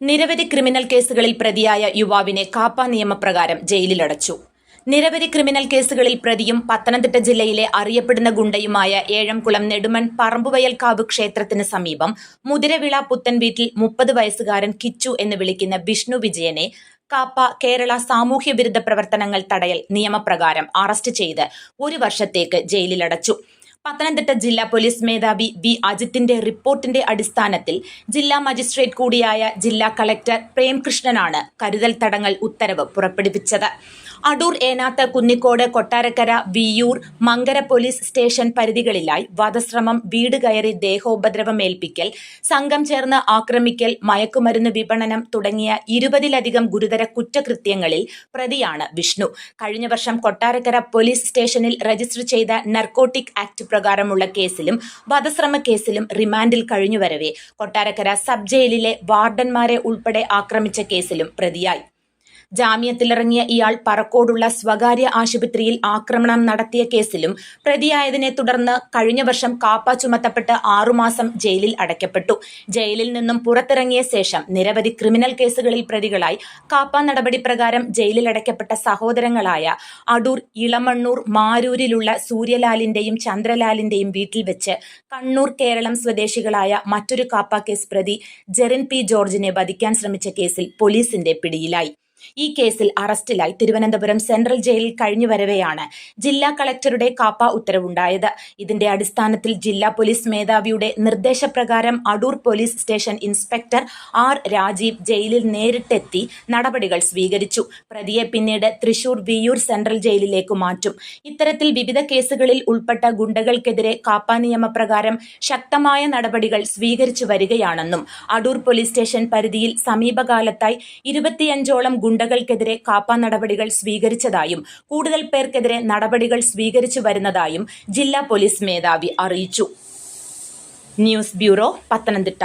നിരവധി ക്രിമിനൽ കേസുകളിൽ പ്രതിയായ യുവാവിനെ കാപ്പ നിയമപ്രകാരം ജയിലിലടച്ചു. നിരവധി ക്രിമിനൽ കേസുകളിൽ പ്രതിയും പത്തനംതിട്ട ജില്ലയിലെ അറിയപ്പെടുന്ന ഗുണ്ടയുമായ ഏഴംകുളം നെടുമൺ പറമ്പുവയൽക്കാവ് ക്ഷേത്രത്തിന് സമീപം മുതിരവിള പുത്തൻ വീട്ടിൽ മുപ്പത് വയസ്സുകാരൻ കിച്ചു എന്ന് വിളിക്കുന്ന വിഷ്ണു വിജയനെ കാപ്പ കേരള സാമൂഹ്യ വിരുദ്ധ പ്രവർത്തനങ്ങൾ തടയൽ നിയമപ്രകാരം അറസ്റ്റ് ചെയ്ത് ഒരു വർഷത്തേക്ക് ജയിലിലടച്ചു. പത്തനംതിട്ട ജില്ലാ പോലീസ് മേധാവി വി അജിത്തിന്റെ റിപ്പോർട്ടിന്റെ അടിസ്ഥാനത്തിൽ ജില്ലാ മജിസ്ട്രേറ്റ് കൂടിയായ ജില്ലാ കളക്ടർ പ്രേംകൃഷ്ണനാണ് കരുതൽ തടങ്കൽ ഉത്തരവ് പുറപ്പെടുവിച്ചത്. അടൂർ ഏനാത്ത് കുന്നിക്കോട് കൊട്ടാരക്കര വിയൂർ മങ്കര പോലീസ് സ്റ്റേഷൻ പരിധികളിലായി വധശ്രമം വീട് കയറി ദേഹോപദ്രവം ഏൽപ്പിക്കൽ സംഘം ചേർന്ന് ആക്രമിക്കൽ മയക്കുമരുന്ന് വിപണനം തുടങ്ങിയ ഇരുപതിലധികം ഗുരുതര കുറ്റകൃത്യങ്ങളിൽ പ്രതിയാണ് വിഷ്ണു. കഴിഞ്ഞ വർഷം കൊട്ടാരക്കര പോലീസ് സ്റ്റേഷനിൽ രജിസ്റ്റർ ചെയ്ത നർക്കോട്ടിക് ആക്ട് പ്രകാരമുള്ള കേസിലും വധശ്രമ കേസിലും റിമാൻഡിൽ കഴിഞ്ഞുവരവേ കൊട്ടാരക്കര സബ് ജയിലിലെ വാർഡന്മാരെ ഉൾപ്പെടെ ആക്രമിച്ച കേസിലും പ്രതിയായി. ജാമ്യത്തിലിറങ്ങിയ ഇയാൾ പറക്കോടുള്ള സ്വകാര്യ ആശുപത്രിയിൽ ആക്രമണം നടത്തിയ കേസിലും പ്രതിയായതിനെ തുടർന്ന് കഴിഞ്ഞ വർഷം കാപ്പ ചുമത്തപ്പെട്ട് ആറുമാസം ജയിലിൽ അടയ്ക്കപ്പെട്ടു. ജയിലിൽ നിന്നും പുറത്തിറങ്ങിയ ശേഷം നിരവധി ക്രിമിനൽ കേസുകളിൽ പ്രതികളായി കാപ്പ നടപടി പ്രകാരം ജയിലിൽ അടയ്ക്കപ്പെട്ട സഹോദരങ്ങളായ അടൂർ ഇളമണ്ണൂർ മാരൂരിലുള്ള സൂര്യലാലിന്റെയും ചന്ദ്രലാലിന്റെയും വീട്ടിൽ വെച്ച് കണ്ണൂർ കേരളം സ്വദേശികളായ മറ്റൊരു കാപ്പ കേസ് പ്രതി ജെറിൻ പി ജോർജിനെ വധിക്കാൻ ശ്രമിച്ച കേസിൽ പോലീസിന്റെ പിടിയിലായി. ഈ കേസിൽ അറസ്റ്റിലായി തിരുവനന്തപുരം സെൻട്രൽ ജയിലിൽ കഴിഞ്ഞു വരവെയാണ് ജില്ലാ കളക്ടറുടെ കാപ്പ ഉത്തരവുണ്ടായത്. ഇതിന്റെ അടിസ്ഥാനത്തിൽ ജില്ലാ പോലീസ് മേധാവിയുടെ നിർദ്ദേശപ്രകാരം Adoor police station inspector R Rajeev ജയിലിൽ നേരിട്ടെത്തി നടപടികൾ സ്വീകരിച്ചു. പ്രതിയെ പിന്നീട് തൃശൂർ വിയൂർ സെൻട്രൽ ജയിലിലേക്ക് മാറ്റും. ഇത്തരത്തിൽ വിവിധ കേസുകളിൽ ഉൾപ്പെട്ട ഗുണ്ടകൾക്കെതിരെ കാപ്പ നിയമപ്രകാരം ശക്തമായ നടപടികൾ സ്വീകരിച്ചു വരികയാണെന്നും അടൂർ പോലീസ് സ്റ്റേഷൻ പരിധിയിൽ സമീപകാലത്തായി ഇരുപത്തിയഞ്ചോളം ഗുണ്ടകൾക്കെതിരെ കാപ്പ നടപടികൾ സ്വീകരിച്ചതായും കൂടുതൽ പേർക്കെതിരെ നടപടികൾ സ്വീകരിച്ചു വരുന്നതായും ജില്ലാ പോലീസ് മേധാവി അറിയിച്ചു. News bureau Pathanamthitta.